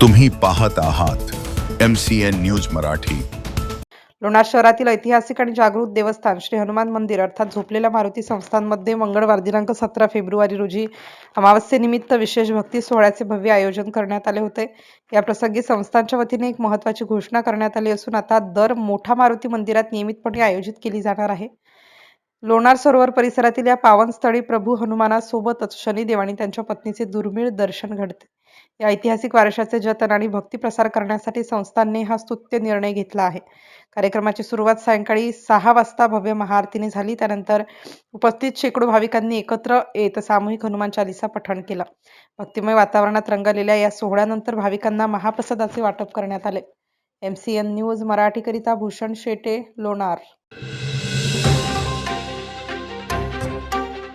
तुम्ही पाहत आहात M C N news Marathi. Lonar शहरातील ऐतिहासिक आणि जागृत देवस्थान श्री हनुमान मंदिर अर्थात झोपलेल्या मारुती संस्थांमध्ये मंगळवार दिनांक सतरा फेब्रुवारी रोजी अमावस्येनिमित्त विशेष भक्ती सोहळ्याचे भव्य आयोजन करण्यात आले होते. या प्रसंगी संस्थांच्या वतीने एक महत्त्वाची घोषणा करण्यात आली असून आता दर मोठा मारुती मंदिरात नियमितपणे आयोजित केली जाणार आहे. लोणार सरोवर परिसरातील या पावनस्थळी प्रभू हनुमानासोबतच शनिदेव आणि त्यांच्या पत्नीचे दुर्मिळ दर्शन घडते. या ऐतिहासिक वारशाचे जतन आणि भक्ती प्रसार करण्यासाठी संस्थांनी हा स्तुत्य निर्णय घेतला आहे. कार्यक्रमाची सुरुवात सायंकाळी सहा वाजता भव्य महाआरतीने झाली. त्यानंतर उपस्थित शेकडो भाविकांनी एकत्र येत सामूहिक हनुमान चालिसा पठण केला. भक्तिमय वातावरणात रंगलेल्या या सोहळ्यानंतर भाविकांना महाप्रसादाचे वाटप करण्यात आले. एम सी एन न्यूज मराठीकरिता भूषण शेटे लोणार